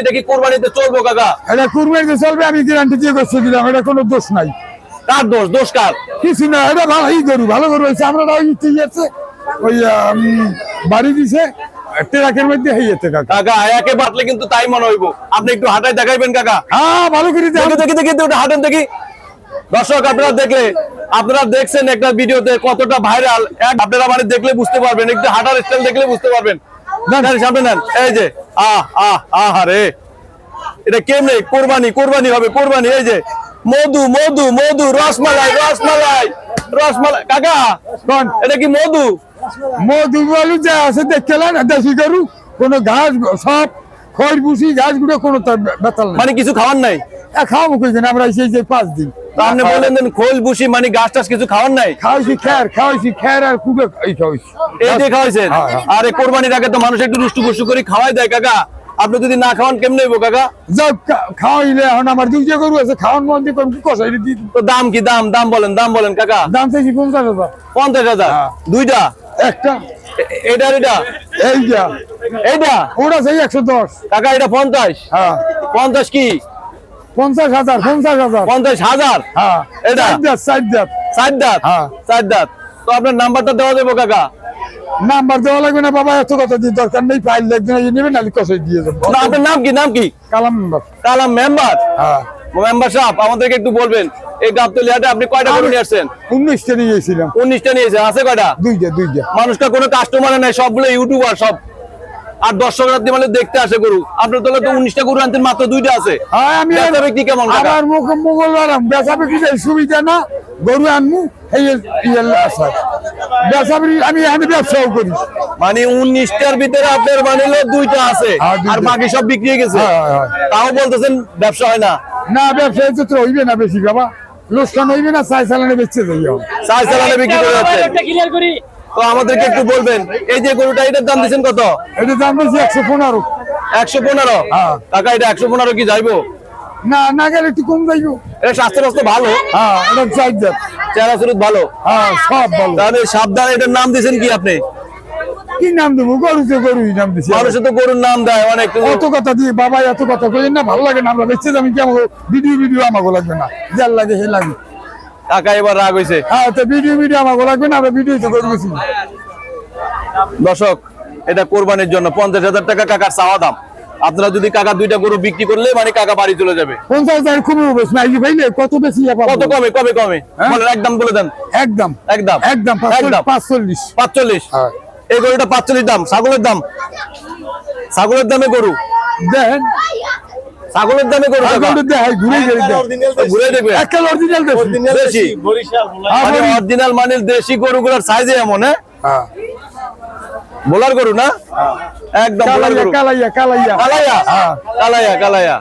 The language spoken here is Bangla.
এটা কি কোরবানিতে চলবো কাকা? এটা কুরবানিতে চলবে আমি গ্যারান্টি দিয়ে করছি দিলাম। এটা কোনো দোষ নাই। কার দোষ? দোষ কার? কিছু না এটা ভালো এই গরু ভালো গরু হয়েছে। আমরা ঠিক আছে ওই বাড়ি দিছে ট্রাকের মধ্যে হইয়াছে কাকা। কাকা একে বাটলে কিন্তু তাই মনে হইব। আপনি একটু হাঁটায় দেখাইবেন কাকা। হ্যাঁ ভালো করে দেখ দেখি দেখি দেখি ওটা হাঁটেন দেখি। দর্শক আপনারা দেখলে আপনারা দেখছেন একটা ভিডিওতে কতটা ভাইরাল আপনারা মানে দেখলে বুঝতে পারবেন একটু হাঁটার স্টাইল দেখলে বুঝতে পারবেন। নেন, সামনে নেন। এই যে আহ আহ আহ রে এটা কেমনে? কোরবানি কোরবানি হবে কোরবানি। এই যে মধু মধু মধু রসমালাই রসমালাই রসমালাই। কাকা কোন এটা কি মধু? মধু বলু যা আছে দেখছিলেন না দেশি গরু। কোনো ঘাস সব খড় ভুসি ঘাসগুলো কোনো বেতাল মানে কিছু খাওয়ার নাই? এ খাওয়াবো কইছেন আমরা সেই যে পাঁচ দিন। আপনি বললেন দেন খোল বুসি মানে গাছ টাছ কিছু খাওয়ার নাই? খাওয়াইছি খ্যার খাওয়াইছি খ্যার আর এই খাওয়াইছি। এই যে খাওয়াইছেন? হ্যাঁ, হ্যাঁ। আরে কোরবানির আগে তো মানুষ একটু রুষ্টু পুষ্টু করে খাওয়াই দেয় কাকা। আপনি যদি না খাওয়ান কেমনে হইব কাকা? যাক খাওয়াইলে এখন আমার দুইটা গরু আছে খাওয়ান মন দিয়ে করুন কষাই দিয়ে তো দাম কি দাম দাম বলেন দাম বলেন কাকা। দাম চাইছি পঞ্চাশ হাজার। পঞ্চাশ হাজার? হ্যাঁ। দুইটা? একটা। এটা এটা? এইটা। এইটা? ওটা সেই একশো দশ। কাকা এটা পঞ্চাশ? হ্যাঁ। পঞ্চাশ কি? পঞ্চাশ হাজার পঞ্চাশ হাজার। পঞ্চাশ হাজার? হ্যাঁ। এটা? চার দাঁত চার দাঁত হ্যাঁ। দাঁত তো আপনার নাম্বারটা দেওয়া দেবো কাকা? নাম্বার দেওয়া লাগবে না বাবা এত কথা দিয়ে দরকার নেই ফাইল লাগবে নেবেন নাহলে কষাই দিয়ে দেবো। আপনার নাম কি? নাম কি? Kalam number Kalam member? হ্যাঁ। মেম্বার সাহেব আমাদেরকে একটু বলবেন এই গাবতলি হাটে আপনি কয়টা করে নিয়ে আসছেন? উনিশটা নিয়ে গেছিলাম উনিশটা নিয়েছে আছে কয়টা? দুইটা দুইটা। মানুষটা কোনো কাস্টমার নাই সবগুলো ইউটিউবার সব আর দর্শকরা মানে দেখতে আসে গরু। আপনার তোলা তো উনিশটা গরু আনতেন মাত্র দুইটা আছে। হ্যাঁ আমি বিক্রি কেমন মুখ মঙ্গলবার বেচা বিক্রি সুবিধা না? গরু আনমু আমি আমি ব্যবসাও করি। মানে উনিশটার ভিতরে আপনার মানে দুইটা আছে হ্যাঁ, আর বাকি সব বিক্রি হয়ে গেছে। হ্যাঁ, হ্যাঁ, তাও বলতেছেন ব্যবসা হয় না? না তো হইবে না বেশি বাবা। লোকসান হইবে না চাই চালানে বেচতে যাই। চার চালানে বিক্রি করে যাচ্ছেন। তো আমাদেরকে একটু বলবেন এই যে গরুটা এটার দাম দিচ্ছেন কত? এটা দাম বেশি একশো পনেরো। একশো পনেরো? হ্যাঁ। টাকা এটা একশো পনেরো কি যাইবো? না না গেলে একটু কম যাইব। এটা স্বাস্থ্য স্বাস্থ্য ভালো? হ্যাঁ এটা চেহারা সুরত ভালো? হ্যাঁ সব ভালো। তাহলে সাবধান এটার নাম দিয়েছেন কি আপনি? কি নাম দেবো? গরু তো গরুই নাম দিছি মানুষে তো গরুর নাম দেয় অনেক। অত কথা দিয়ে বাবা এত কথা কই না ভালো লাগে না আমরা বেচতে যাবি কেমন ভিডিও ভিডিও আমাকে লাগবে না। যার লাগে সে লাগে। কাকা এবার রাগ হয়েছে হ্যাঁ তো ভিডিও ভিডিও আমাকে লাগবে না আমরা ভিডিও তো দর্শক এটা কোরবানির জন্য পঞ্চাশ হাজার টাকা কাকার চাওয়া দাম। আপনারা যদি কাকা দুইটা গরু বিক্রি করলে মানে কাকা বাড়ি চলে যাবে। পঞ্চাশ হাজার খুবই কত বেশি? কত কমে কমে কমে? হ্যাঁ? বলেন একদম বলে দেন। একদম। একদম। একদম পাঁচচল্লিশ পাঁচচল্লিশ। হ্যাঁ। এই গরুটা পাঁচচল্লিশ দাম ছাগলের দাম। ছাগলের দামে গরু। দেখেন ছাগলের দামে গরু কাকা। আগুনটা দেখাই ঘুরে ঘুরে ঘুরে দেখবে। একেল অরিজিনাল দেশি। মানে অরিজিনাল মানে দেশি গরুগুলোর সাইজে এমন হ্যাঁ? হ্যাঁ। বোলার গরু না? একদম বোলার কালাইয়া গরু। কালাইয়া কালাইয়া। কালাইয়া? হ্যাঁ। কালাইয়া কালাইয়া।